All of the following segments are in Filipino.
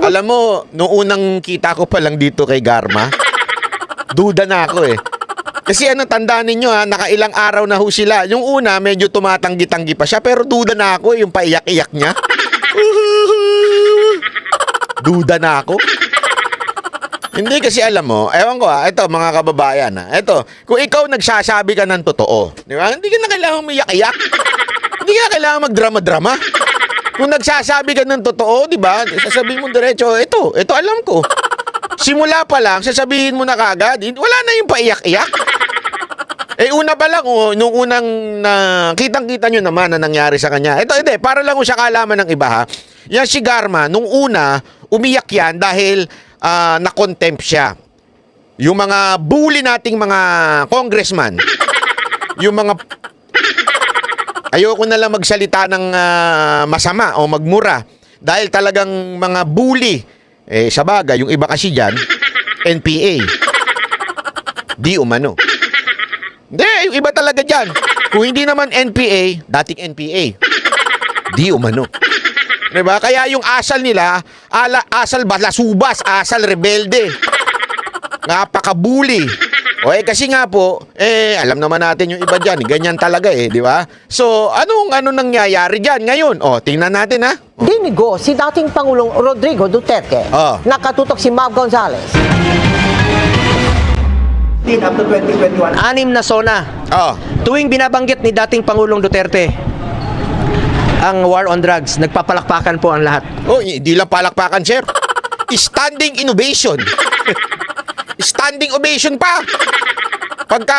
Alam, mo, noong unang kita ko pa lang dito kay Garma, duda na ako eh. Kasi ano, tandaan ninyo ha, nakailang araw na ho sila. Yung una, medyo tumatanggi-tanggi pa siya, pero duda na ako eh, yung paiyak-iyak niya. duda na ako. Hindi kasi alam mo, ewan ko ha, ito mga kababayan ha, ito, kung ikaw nagsasabi ka ng totoo, di ba? Hindi ka na kailangan umiyak-iyak. Hindi ka kailangan magdrama-drama. Kung nagsasabi ka ng totoo, di ba? Sasabihin mo diretso, ito, ito alam ko. Simula pa lang, sasabihin mo na kagad, wala na yung paiyak-iyak. Eh una pa lang, oh, nung unang na kitang-kita nyo naman na nangyari sa kanya. Ito, hindi, para lang kung siya kalaman ng iba ha. Yan si Garma, nung una, umiyak yan dahil ah, na-contempt siya. Yung mga bully nating mga congressman, yung mga Ayoko na lang magsalita ng ah, masama o magmura dahil talagang mga bully eh sa bagay yung iba kasi diyan NPA di umano hindi yung iba talaga diyan kung hindi naman NPA dating NPA di umano Diba? Kaya yung asal nila, ala, asal balasubas, asal rebelde. Napakabuli. O eh kasi nga po, eh alam naman natin yung iba diyan, ganyan talaga eh, di ba? So, anong ano nangyayari diyan ngayon? O, tingnan natin ha. Dinigo si dating Pangulong Rodrigo Duterte. Ah. Nakatutok si Mav Gonzales. up to 2021. Anim na zona. Oh, Tuwing binabanggit ni dating Pangulong Duterte ang war on drugs, nagpapalakpakan po ang lahat. oh hindi lang palakpakan, sir. Standing innovation. Standing ovation pa. Pagka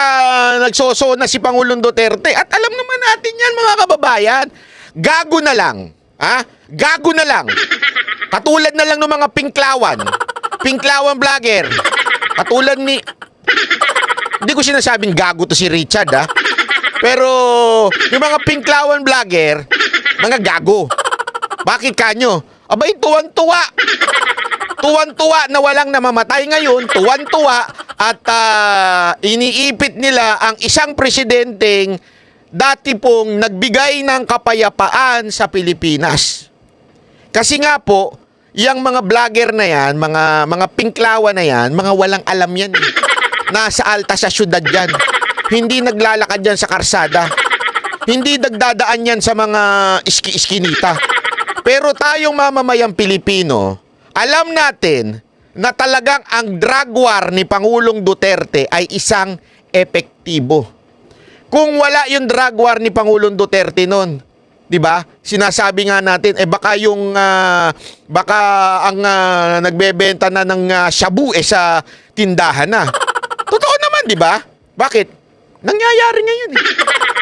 nagsoso na si Pangulong Duterte. At alam naman natin yan, mga kababayan. Gago na lang. Ha? Gago na lang. Katulad na lang ng mga pinklawan. Pinklawan vlogger. Katulad ni... Hindi ko sinasabing gago to si Richard, ha? Pero yung mga pinklawan vlogger, mga gago. Bakit kanyo? Abay, tuwan-tuwa. Tuwan-tuwa na walang namamatay ngayon, tuwan-tuwa at ah, iniipit nila ang isang presidenteng dati pong nagbigay ng kapayapaan sa Pilipinas. Kasi nga po, yung mga vlogger na yan, mga mga pinklawa na yan, mga walang alam yan. eh. Nasa alta sa syudad yan. Hindi naglalakad yan sa karsada. Hindi nagdadaan yan sa mga iski-iskinita. Pero tayong mamamayang Pilipino, alam natin na talagang ang drug war ni Pangulong Duterte ay isang epektibo. Kung wala yung drug war ni Pangulong Duterte noon, 'di ba? Sinasabi nga natin eh baka yung ah, baka ang ah, nagbebenta na ng ah, shabu eh sa tindahan na. Totoo naman, 'di ba? Bakit? Nangyayari ngayon eh.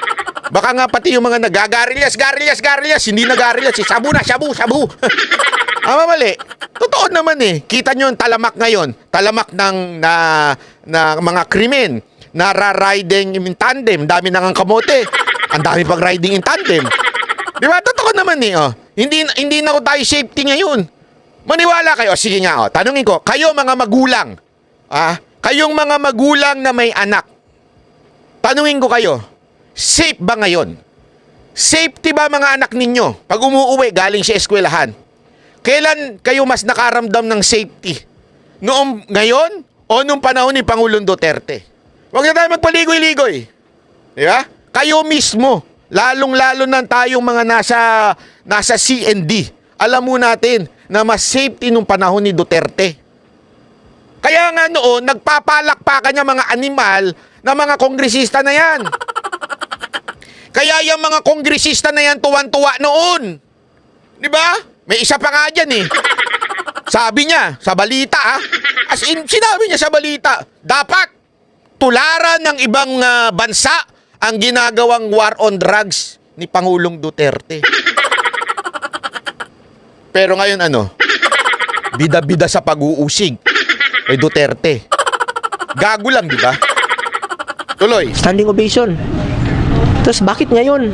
Baka nga pati yung mga nagagarilyas, garilyas, garilyas, hindi nagarilyas, eh, sabu na, sabu, sabu. Ama mali. Totoo naman eh. Kita nyo ang talamak ngayon. Talamak ng na, na mga krimen. Nara-riding in tandem. Dami nang ang kamote. Ang dami pag riding in tandem. Di ba? Totoo naman eh. Oh. Hindi, hindi na ko tayo safety ngayon. Maniwala kayo. Sige nga. Oh. Tanungin ko. Kayo mga magulang. Ah, kayong mga magulang na may anak. Tanungin ko kayo. Safe ba ngayon? Safety ba mga anak ninyo pag umuuwi galing sa eskwelahan? Kailan kayo mas nakaramdam ng safety? Noong ngayon o noong panahon ni Pangulong Duterte? Huwag na tayo magpaligoy-ligoy. Di ba? Kayo mismo, lalong-lalo na tayong mga nasa, nasa CND, alam mo natin na mas safety nung panahon ni Duterte. Kaya nga noon, nagpapalakpakan niya mga animal na mga kongresista na yan. Kaya yung mga kongresista na yan tuwan-tuwa noon. Di ba? May isa pa nga dyan eh. Sabi niya sa balita ah. As in, sinabi niya sa balita, dapat tularan ng ibang ah, bansa ang ginagawang war on drugs ni Pangulong Duterte. Pero ngayon ano? Bida-bida sa pag-uusig kay Duterte. Gago lang, di ba? Tuloy. Standing ovation. Tapos bakit ngayon?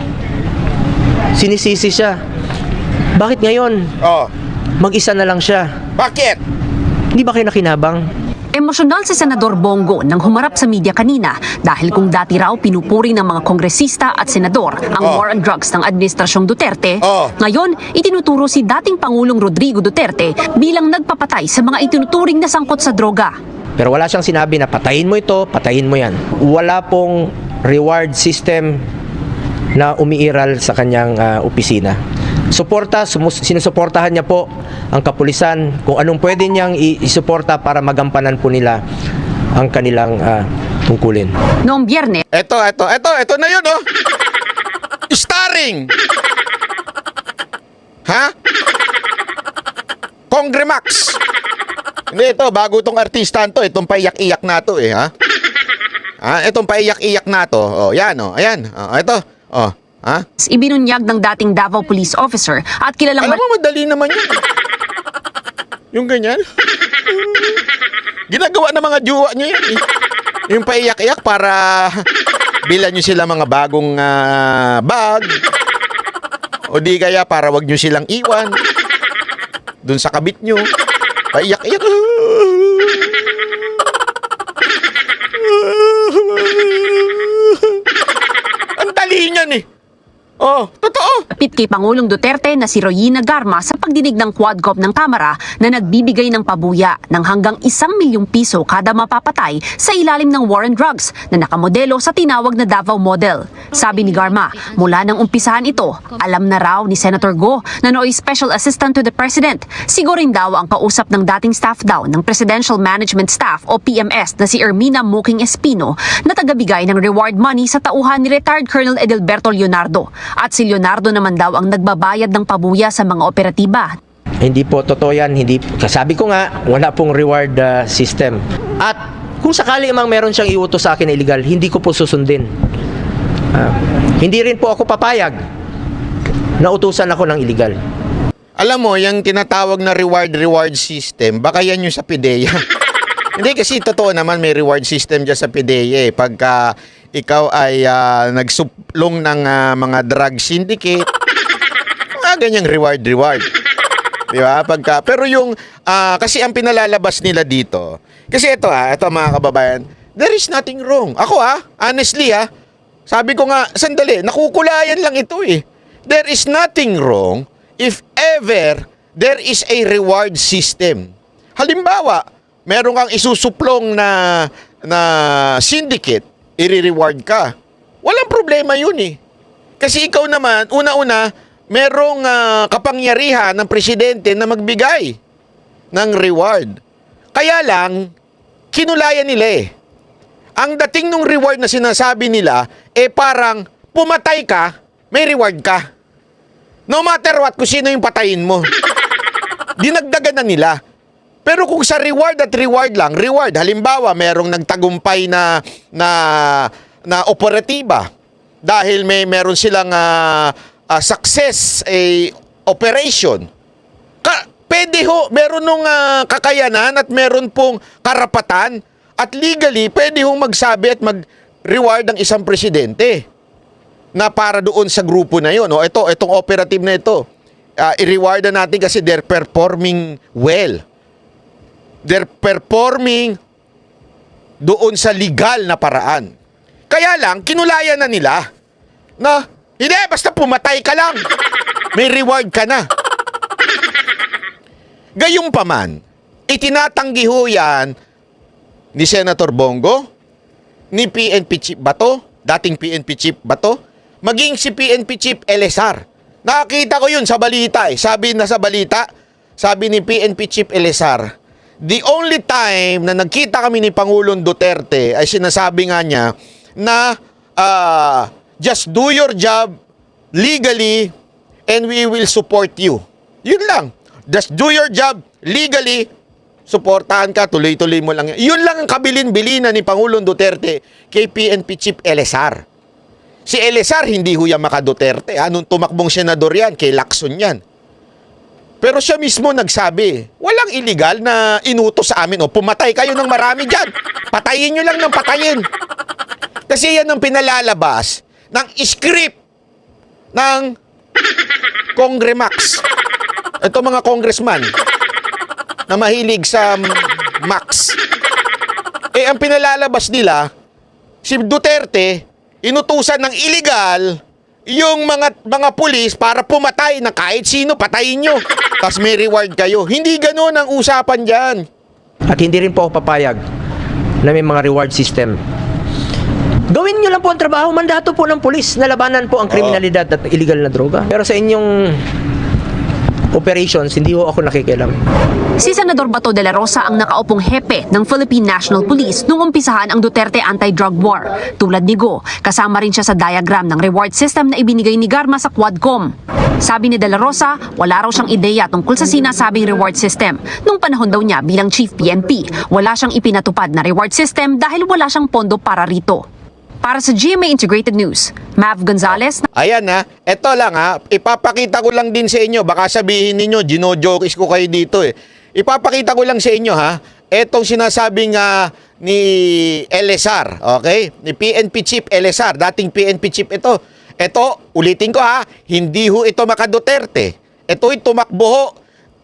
Sinisisi siya. Bakit ngayon? Oh, Mag-isa na lang siya. bakit? Hindi ba kayo nakinabang? Emosyonal si Senador Bongo nang humarap sa media kanina dahil kung dati raw pinupuri ng mga kongresista at senador ang Oh. war on drugs ng Administrasyong Duterte, Oh. ngayon itinuturo si dating Pangulong Rodrigo Duterte bilang nagpapatay sa mga itinuturing na sangkot sa droga. Pero wala siyang sinabi na patayin mo ito, patayin mo yan. Wala pong reward system na umiiral sa kanyang ah, opisina. Suporta, sumus- sinusuportahan niya po ang kapulisan kung anong pwede niyang isuporta para magampanan po nila ang kanilang ah, tungkulin. Noong biyernes, Eto, eto, eto, eto na yun, oh. Starring. Ha? Congremax. Hindi, ito, bago tong artistan to, itong paiyak-iyak na to, eh, ha? Ha? Itong paiyak-iyak na to. Oh, yan, oh. Ayan. Oh, ito. Oh, ha? ibinunyag ng dating Davao Police Officer at kilalang Alam mo, madali naman yun. Yung ganyan. Ginagawa ng mga juwa niya yan. eh. Yung paiyak-iyak para bilan nyo sila mga bagong ah, bag. O di kaya para wag nyo silang iwan. Doon sa kabit nyo. Paiyak-iyak. Ang niyan eh. Oh, totoo. Kapit kay Pangulong Duterte na si Royina Garma sa pagdinig ng Quadcop ng Kamara na nagbibigay ng pabuya ng hanggang isang milyong piso kada mapapatay sa ilalim ng war drugs na nakamodelo sa tinawag na Davao Model. Sabi ni Garma, mula nang umpisahan ito, alam na raw ni Senator Go na nooy Special Assistant to the President. Sigurin daw ang kausap ng dating staff daw ng Presidential Management Staff o PMS na si Ermina Muking Espino na tagabigay ng reward money sa tauhan ni retired Colonel Edelberto Leonardo. At si Leonardo naman daw ang nagbabayad ng pabuya sa mga operatiba. Hindi po totoo yan. Hindi, kasabi ko nga, wala pong reward ah, system. At kung sakali mang meron siyang iutos sa akin na illegal, hindi ko po susundin. Ah, hindi rin po ako papayag na utusan ako ng illegal. Alam mo, yung tinatawag na reward-reward system, baka yan yung sa PIDEA. Hindi kasi totoo naman may reward system dyan sa PIDEA eh. Pagka ikaw ay ah, nagsuplong ng ah, mga drug syndicate, mga ganyang reward-reward. Di ba? Pagka, pero yung, ah, kasi ang pinalalabas nila dito, kasi ito ha, ito mga kababayan, there is nothing wrong. Ako ha, honestly ha, sabi ko nga, sandali, nakukulayan lang ito eh. There is nothing wrong if ever there is a reward system. Halimbawa, meron kang isusuplong na na syndicate, i-reward ka. Walang problema yun eh. Kasi ikaw naman, una-una, merong ah, kapangyarihan ng presidente na magbigay ng reward. Kaya lang, kinulayan nila eh. Ang dating nung reward na sinasabi nila, eh parang pumatay ka, may reward ka. No matter what, kung sino yung patayin mo. Dinagdagan na nila. Pero kung sa reward at reward lang, reward, halimbawa, merong nagtagumpay na na na operatiba dahil may meron silang ah, ah, success a operation. Ka, pwede ho, meron nung ah, kakayanan at meron pong karapatan at legally pwede hong magsabi at mag-reward ng isang presidente na para doon sa grupo na yun. O ito, itong operative na ito, ah, i-reward na natin kasi they're performing well. They're performing doon sa legal na paraan. Kaya lang, kinulayan na nila na, hindi, basta pumatay ka lang. May reward ka na. Gayong pa man, itinatanggi ho yan ni Senator Bongo, ni PNP Chief Bato, dating PNP Chief Bato, maging si PNP Chief Elesar. Nakakita ko yun sa balita eh. Sabi na sa balita, sabi ni PNP Chief Elesar, the only time na nagkita kami ni Pangulong Duterte ay sinasabi nga niya na ah, just do your job legally and we will support you. Yun lang. Just do your job legally, suportahan ka, tuloy-tuloy mo lang. Yun lang ang kabilin-bilinan ni Pangulong Duterte kay PNP Chief Elesar. Si Elesar, hindi ho yan maka Duterte. Ha? Nung tumakbong senador yan, kay Lacson yan. Pero siya mismo nagsabi, walang illegal na inutos sa amin. O, pumatay kayo ng marami dyan. Patayin nyo lang ng patayin. Kasi yan ang pinalalabas ng script ng Congremax. Ito mga congressman na mahilig sa Max. Eh, ang pinalalabas nila, si Duterte, inutusan ng illegal yung mga mga pulis para pumatay na kahit sino, patayin nyo. Tapos may reward kayo. Hindi ganun ang usapan dyan. At hindi rin po ako papayag na may mga reward system. Gawin nyo lang po ang trabaho, mandato po ng pulis na labanan po ang kriminalidad at illegal na droga. Pero sa inyong operations, hindi ho ako nakikialam. Si Senador Bato de la Rosa ang nakaupong hepe ng Philippine National Police nung umpisahan ang Duterte anti-drug war. Tulad ni Go, kasama rin siya sa diagram ng reward system na ibinigay ni Garma sa Quadcom. Sabi ni de la Rosa, wala raw siyang ideya tungkol sa sinasabing reward system. Nung panahon daw niya bilang Chief PNP, wala siyang ipinatupad na reward system dahil wala siyang pondo para rito. Para sa GMA Integrated News, Mav Gonzalez, Ayan na, eto lang ha, ipapakita ko lang din sa inyo, baka sabihin ninyo, ginojokis ko kayo dito eh. Ipapakita ko lang sa inyo ha, etong sinasabing nga ni LSR, okay? Ni PNP Chief LSR, dating PNP Chief ito. Ito, ulitin ko ha, hindi ho ito makaduterte. Ito'y tumakbo ho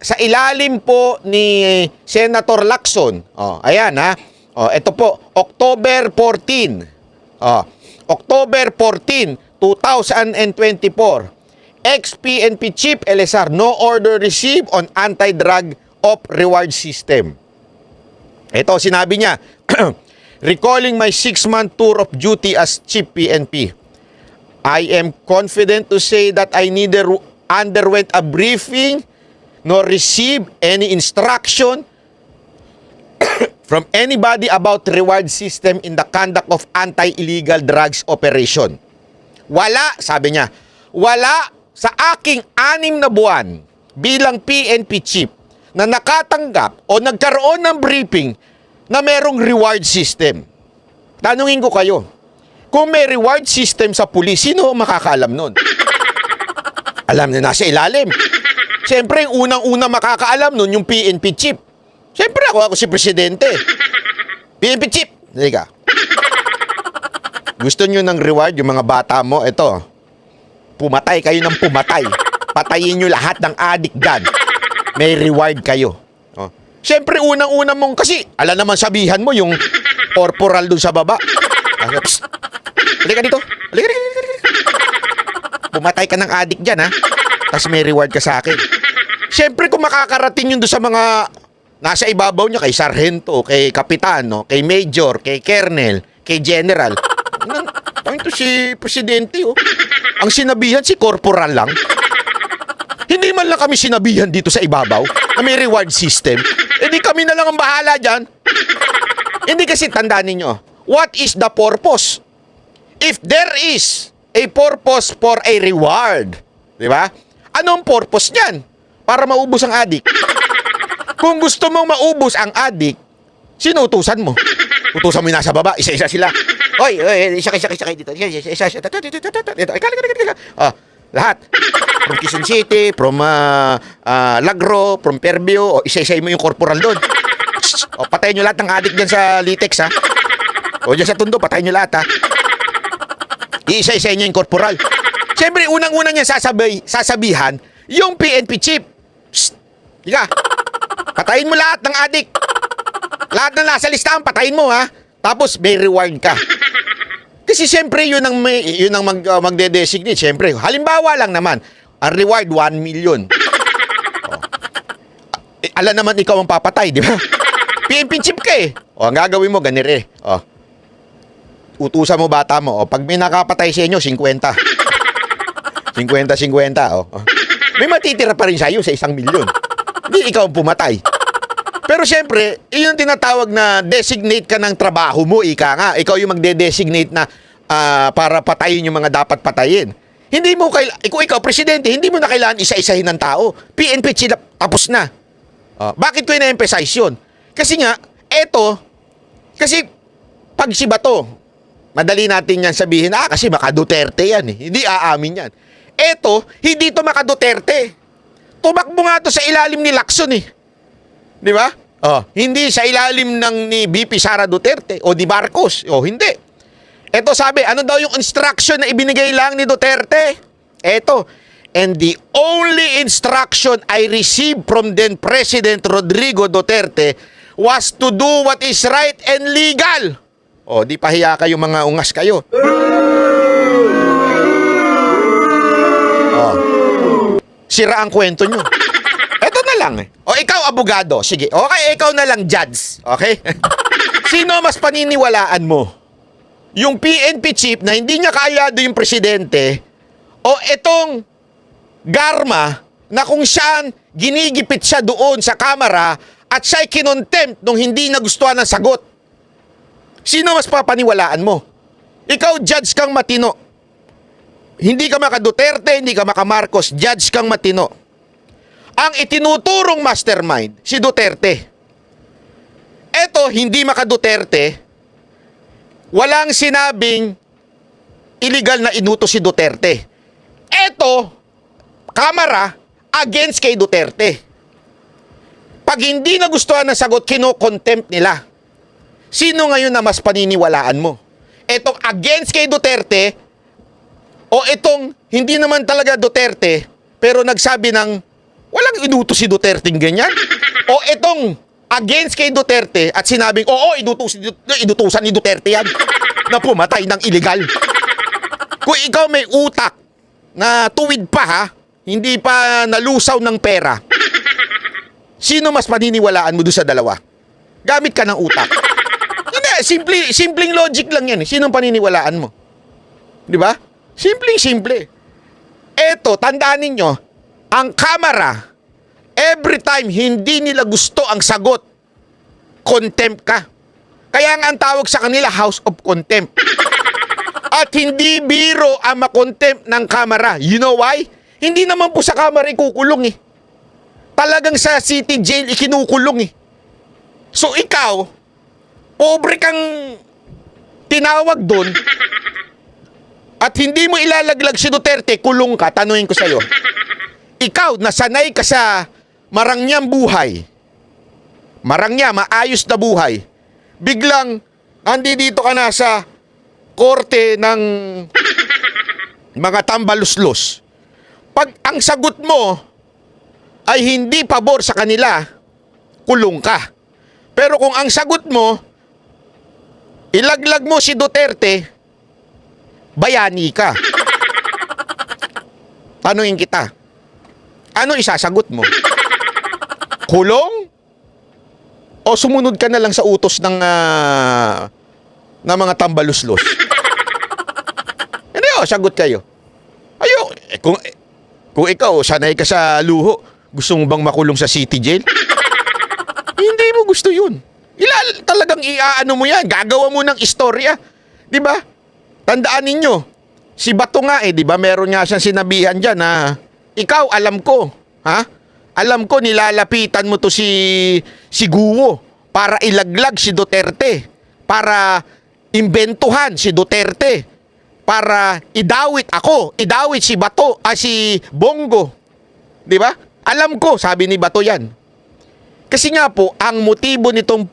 sa ilalim po ni Senator Lacson. Oh, ayan ha. Oh, ito po, October 14. Oh, October 14, 2024. Ex-PNP Chief LSR, no order received on anti-drug op reward system. Ito, sinabi niya, recalling my six-month tour of duty as Chief PNP, I am confident to say that I neither underwent a briefing nor received any instruction from anybody about reward system in the conduct of anti-illegal drugs operation. Wala, sabi niya, wala sa aking anim na buwan bilang PNP chief na nakatanggap o nagkaroon ng briefing na merong reward system. Tanungin ko kayo, kung may reward system sa pulis, sino makakaalam nun? Alam na nasa ilalim. Siyempre, yung unang-una makakaalam nun, yung PNP chief. Siyempre, ako, ako si presidente. PNP chief. Halika. Gusto nyo ng reward, yung mga bata mo, ito. Pumatay kayo ng pumatay. Patayin nyo lahat ng adik dyan. May reward kayo. Oh. Siyempre, unang-una mong, kasi, ala naman sabihan mo, yung corporal dun sa baba. Ah, Psst. Halika dito. Halika dito. halika dito. Pumatay ka ng adik dyan, ha? Tapos may reward ka sa akin. Siyempre, kung makakarating yun doon sa mga nasa ibabaw niya, kay sarhento, kay kapitan, kay major, kay colonel, kay general. Ang ito si presidente, oh. Ang sinabihan, si corporal lang. Hindi man lang kami sinabihan dito sa ibabaw na may reward system. E di kami na lang ang bahala dyan. Hindi kasi tandaan ninyo, what is the purpose? If there is a purpose for a reward, di ba? Anong purpose niyan? Para maubos ang adik. Kung gusto mong maubos ang adik, sino utusan mo? Utusan mo yung nasa baba, isa-isa sila. Oy, oy, isa isa isa dito. Isa isa isa. Ah, lahat. From Quezon City, from ah, ah, Lagro, from Fairview, o isa-isa mo yung corporal doon. O patayin nyo lahat ng adik dyan sa Litex, ha? O dyan sa Tondo, patayin nyo lahat, ha? Iisa-isa nyo yung corporal. Siyempre, unang-unang niya sasabay, sasabihan, yung PNP chief. Psst! Patayin mo lahat ng adik. Lahat na nasa listahan, patayin mo, ha? Tapos, may reward ka. Kasi siyempre, yun ang, may, yun ang mag, uh, magde-designate. Siyempre, halimbawa lang naman, ang reward, 1 million. Oh. Eh, alam naman ikaw ang papatay, di ba? Chief ka eh. O, ang gagawin mo, ganire. O, utusan mo bata mo. O, pag may nakapatay sa inyo, 50. 50-50. O. O. May matitira pa rin sa'yo sa isang milyon. Hindi ikaw pumatay. Pero siyempre, yun yung tinatawag na designate ka ng trabaho mo, ika nga. Ikaw yung magde-designate na ah, para patayin yung mga dapat patayin. Hindi mo kailangan, kung ikaw presidente, hindi mo na kailangan isa-isahin ng tao. PNP sila, tapos na. Ah, bakit ko ina-emphasize yun? Kasi nga, eto, kasi pag si Bato, madali natin yan sabihin, ah, kasi maka Duterte yan eh. Hindi aamin yan. Eto, hindi to maka Duterte. Tumakbo nga to sa ilalim ni Lacson eh. Di ba? Oh, hindi sa ilalim ng ni BP Sara Duterte o di Marcos. O hindi. Ito sabi, ano daw yung instruction na ibinigay lang ni Duterte? Ito. And the only instruction I received from then President Rodrigo Duterte was to do what is right and legal. O, di pahiya kayo mga ungas kayo. Sira ang kwento nyo. Eto na lang eh. O, ikaw abogado. Sige, okay, ikaw na lang judge. Okay? Sino mas paniniwalaan mo? Yung PNP chief na hindi niya kayado yung presidente o itong Garma na kung saan ginigipit siya doon sa kamera at siya'y kinontempt nung hindi nagustuhan ng sagot. Sino mas papaniwalaan mo? Ikaw, judge kang matino. Hindi ka maka Duterte, hindi ka maka Marcos, judge kang matino. Ang itinuturong mastermind, si Duterte. Eto, hindi maka Duterte, walang sinabing illegal na inuto si Duterte. Eto, kamera against kay Duterte. Pag hindi nagustuhan ng sagot, kino-contempt nila. Sino ngayon na mas paniniwalaan mo? Etong against kay Duterte o itong hindi naman talaga Duterte pero nagsabi ng walang inuto si Duterte ganyan? O itong against kay Duterte at sinabing oo, inutos, inutusan ni Duterte yan na pumatay ng illegal. Kung ikaw may utak na tuwid pa ha, hindi pa nalusaw ng pera, sino mas paniniwalaan mo doon sa dalawa? Gamit ka ng utak. Hindi, simple, simpleng logic lang yan. eh. Sinong paniniwalaan mo? Di ba? Simpleng simple. Eto, tandaan ninyo, ang kamera, every time hindi nila gusto ang sagot, contempt ka. Kaya nga ang tawag sa kanila, House of Contempt. At hindi biro ang makontempt ng kamera. You know why? Hindi naman po sa kamera ikukulong eh. Talagang sa city jail ikinukulong eh. So ikaw, pobre kang tinawag doon at hindi mo ilalaglag si Duterte, kulong ka, tanungin ko sa'yo. Ikaw, nasanay ka sa marangyang buhay. Marangya, maayos na buhay. Biglang, andi dito ka na sa korte ng mga tambaluslos. Pag ang sagot mo ay hindi pabor sa kanila, kulong ka. Pero kung ang sagot mo, ilaglag mo si Duterte, bayani ka. Tanungin kita, ano isasagot mo? Kulong? O sumunod ka na lang sa utos ng, ah, ng mga tambaluslos? Hindi o, sagot kayo. Ayo, eh, kung, eh, kung ikaw, sanay ka sa luho, gusto mo bang makulong sa city jail? Hindi mo gusto yun. Ilal, talagang iaano mo yan. Gagawa mo ng istorya. Di ba? Tandaan ninyo, si Bato nga eh, di ba? Meron nga siyang sinabihan dyan na, ikaw, alam ko, ha? Alam ko, nilalapitan mo to si, si Guo para ilaglag si Duterte. Para imbentuhan si Duterte. Para idawit ako, idawit si Bato, ah, si Bongo. Di ba? Alam ko, sabi ni Bato yan. Kasi nga po, ang motibo nitong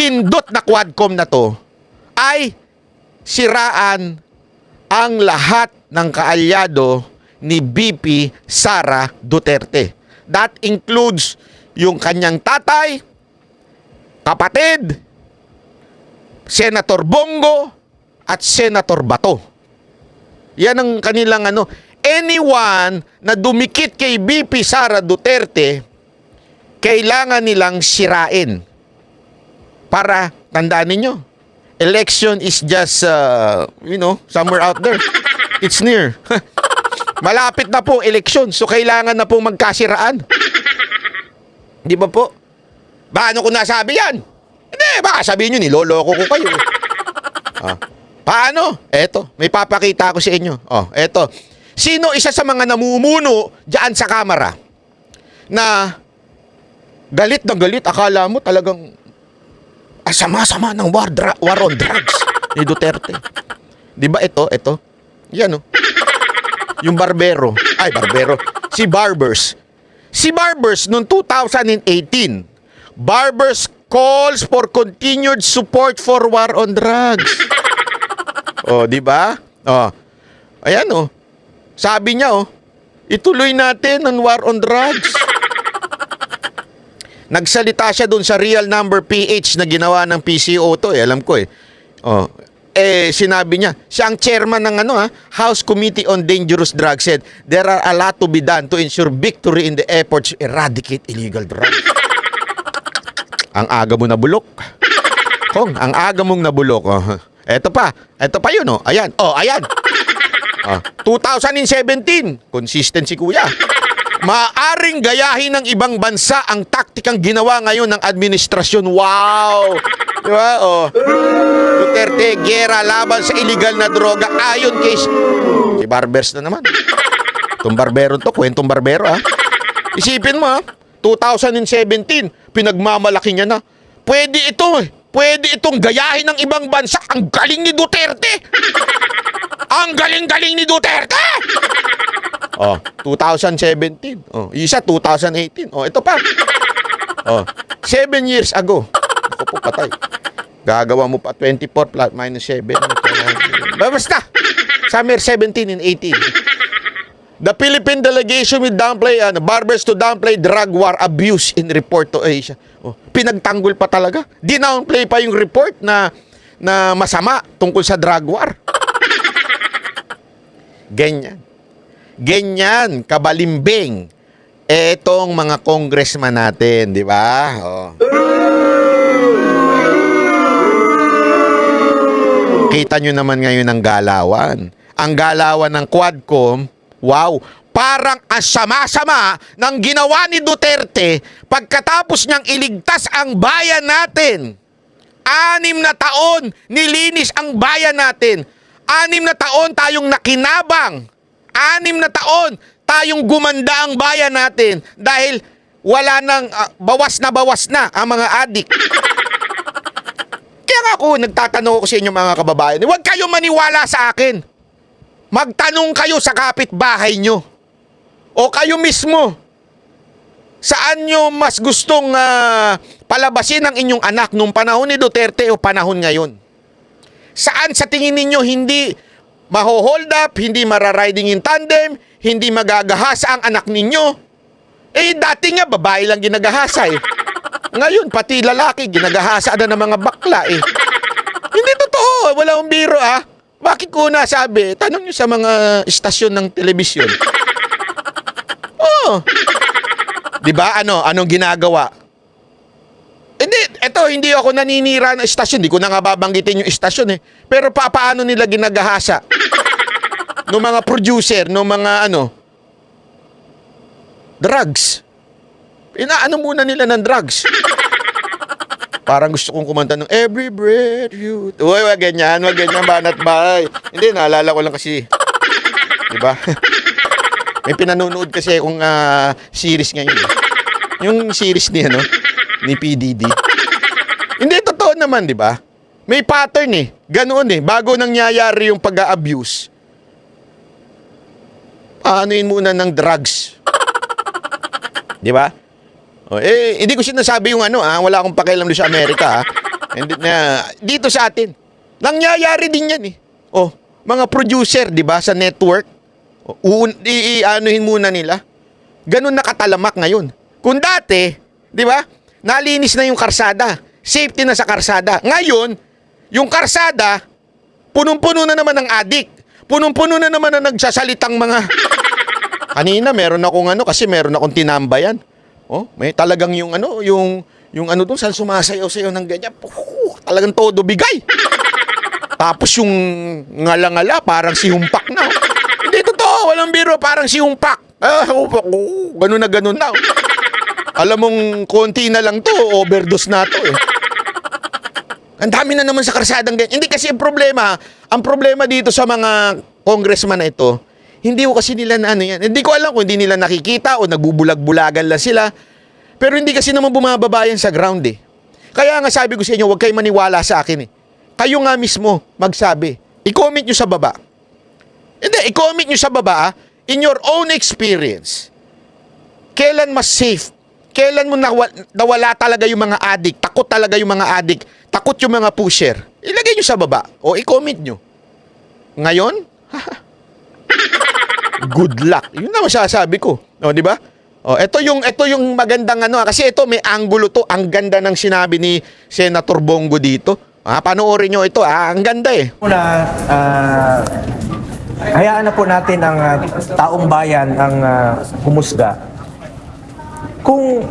hindot na quadcom na to ay siraan ang lahat ng kaalyado ni BP Sara Duterte. That includes yung kanyang tatay, kapatid, Senator Bongo, at Senator Bato. Yan ang kanilang ano. Anyone na dumikit kay BP Sara Duterte, kailangan nilang sirain. Para, tandaan ninyo, election is just, uh, you know, somewhere out there. It's near. Malapit na po election, so kailangan na po magkasiraan. Di ba po? Paano ko nasabi yan? Hindi, baka sabihin nyo, niloloko ko kayo. Ah. Paano? Eto, may papakita ko sa inyo. Oh, eto. Sino isa sa mga namumuno diyan sa kamera na galit na galit, akala mo talagang ah, sama-sama ng war, dra- war on drugs ni Duterte. Di ba ito, ito? Yan oh. Yung barbero. Ay, barbero. Si Barbers. Si Barbers noong 2018, Barbers calls for continued support for war on drugs. oh, di ba? Oh. Ayan oh. Sabi niya oh, ituloy natin ang war on drugs. Nagsalita siya doon sa real number PH na ginawa ng PCO to eh, alam ko eh. Oh, eh sinabi niya, siya ang chairman ng ano ha, House Committee on Dangerous Drugs said, there are a lot to be done to ensure victory in the efforts to eradicate illegal drugs. ang aga mo na bulok. Kong, ang aga mong nabulok. Oh. Eto pa, eto pa yun oh. Ayan, oh, ayan. Ah, 2017, consistent si kuya. Maaring gayahin ng ibang bansa ang taktikang ginawa ngayon ng administrasyon. Wow! Di ba? Oh. Duterte, gera laban sa illegal na droga. Ayon kay si Barbers na naman. Itong barbero to, kwentong barbero ha. Isipin mo ha, 2017, pinagmamalaki niya na. Pwede ito eh. Pwede itong gayahin ng ibang bansa. Ang galing ni Duterte! Ang galing-galing ni Duterte! Oh, 2017. Oh, isa 2018. Oh, ito pa. Oh, 7 years ago. Ako po patay. Gagawa mo pa 24 plus minus 7. Basta. Summer 17 and 18. The Philippine delegation will downplay ano, barbers to downplay drug war abuse in report to Asia. Oh, pinagtanggol pa talaga. Dinownplay pa yung report na na masama tungkol sa drug war. Ganyan. Ganyan, kabalimbing. Etong mga congressman natin, di ba? Oh. Kita nyo naman ngayon ang galawan. Ang galawan ng Quadcom, wow, parang ang sama-sama ng ginawa ni Duterte pagkatapos niyang iligtas ang bayan natin. Anim na taon nilinis ang bayan natin. Anim na taon tayong nakinabang. Anim na taon tayong gumanda ang bayan natin dahil wala nang ah, bawas na bawas na ang mga adik. Kaya nga ako, nagtatanong ako sa inyo mga kababayan, huwag kayo maniwala sa akin. Magtanong kayo sa kapitbahay nyo. O kayo mismo. Saan nyo mas gustong ah, palabasin ang inyong anak nung panahon ni Duterte o panahon ngayon? Saan sa tingin ninyo hindi maho-hold up, hindi marariding in tandem, hindi magagahasa ang anak ninyo? Eh, dati nga, babae lang ginagahasa eh. Ngayon, pati lalaki, ginagahasa na ng mga bakla eh. Hindi totoo, wala akong biro ah. Bakit ko nasabi? Tanong nyo sa mga istasyon ng telebisyon. Oh. 'Di ba? Ano, anong ginagawa? Hindi, eto hindi ako naninira ng istasyon. Hindi ko na nga babanggitin yung istasyon eh. Pero pa paano nila ginagahasa? No mga producer, no mga ano, drugs. Inaano muna nila ng drugs. Parang gusto kong kumanta ng Every breath you... Uy, wag ganyan, wag ganyan, banat bay. Hindi, naalala ko lang kasi. Diba? May pinanonood kasi akong ah, series ngayon. eh. Yung series ni ano, ni PDD. Hindi, totoo naman, di ba? May pattern eh. Ganoon eh. Bago nangyayari yung pag-abuse, aanuin muna ng drugs. Di ba? O, eh, hindi ko sinasabi yung ano, ah, wala akong pakialam doon sa Amerika, ah. Hindi na, dito sa atin. Nangyayari din yan eh. Oh, mga producer, di ba, sa network, uun, i, i- anuhin muna nila. Ganun nakatalamak ngayon. Kung dati, di ba, nalinis na yung karsada. Safety na sa karsada. Ngayon, yung karsada, punong-puno na naman ng adik. Punong-puno na naman na nagsasalitang mga... Kanina meron akong ano kasi meron akong tinambayan. Oh, may talagang yung ano, yung yung ano doon saan sumasayaw-sayaw ng ganyan. Puh, talagang todo bigay. Tapos yung ngala-ngala parang si Humpak na. Hindi totoo, walang biro, parang si Humpak. Ah, Humpak, oh, ganun na ganun na. Alam mong konti na lang to, overdose na to eh. Ang dami na naman sa karsadang ganyan. Hindi kasi ang problema, ang problema dito sa mga congressman na ito, hindi ko kasi nila na ano yan. Hindi ko alam kung hindi nila nakikita o nagbubulag-bulagan lang sila. Pero hindi kasi naman bumababa yan sa ground eh. Kaya nga sabi ko sa inyo, huwag kayo maniwala sa akin eh. Kayo nga mismo magsabi. I-comment nyo sa baba. Hindi, i-comment nyo sa baba ah, in your own experience. Kailan mas safe? Kailan mo nawa- nawala talaga yung mga addict? Takot talaga yung mga addict? Takot yung mga pusher? Ilagay nyo sa baba o i-comment nyo. Ngayon, good luck. Yun na masasabi ko. O, di ba? Oh, ito yung ito yung magandang ano ah, kasi ito may anggulo to. Ang ganda ng sinabi ni Senator Bongo dito. Ah, panoorin nyo ito. Ah, ang ganda eh. Una, ah, hayaan na po natin ang ah, taong bayan ang ah, humusga. Kung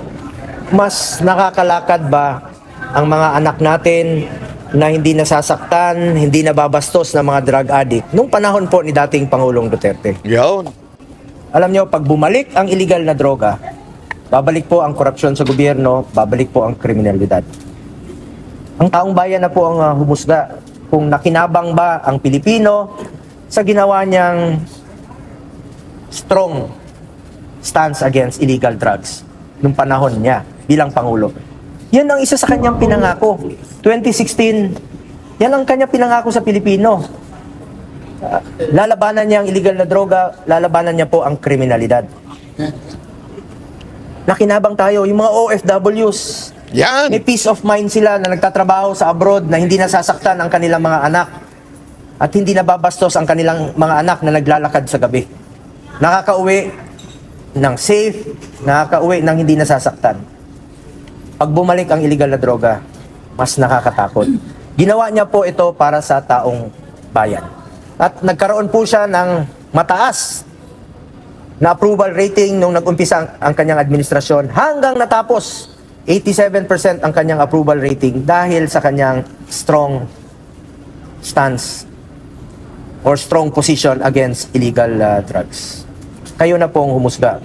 mas nakakalakad ba ang mga anak natin na hindi nasasaktan, hindi nababastos ng mga drug addict nung panahon po ni dating Pangulong Duterte. Yun. Alam nyo, pag bumalik ang illegal na droga, babalik po ang korupsyon sa gobyerno, babalik po ang kriminalidad. Ang taong bayan na po ang ah, humusga kung nakinabang ba ang Pilipino sa ginawa niyang strong stance against illegal drugs nung panahon niya bilang Pangulo. Yan ang isa sa kanyang pinangako. 2016, yan ang kanyang pinangako sa Pilipino. Ah, lalabanan niya ang illegal na droga, lalabanan niya po ang kriminalidad. Nakinabang tayo, yung mga OFWs, Yan. may peace of mind sila na nagtatrabaho sa abroad na hindi nasasaktan ang kanilang mga anak at hindi nababastos ang kanilang mga anak na naglalakad sa gabi. Nakakauwi ng safe, nakakauwi ng hindi nasasaktan. Pag bumalik ang illegal na droga, mas nakakatakot. Ginawa niya po ito para sa taong bayan. At nagkaroon po siya ng mataas na approval rating nung nag-umpisa ang, ang kanyang administrasyon hanggang natapos 87% ang kanyang approval rating dahil sa kanyang strong stance or strong position against illegal uh, drugs. Kayo na pong humusga,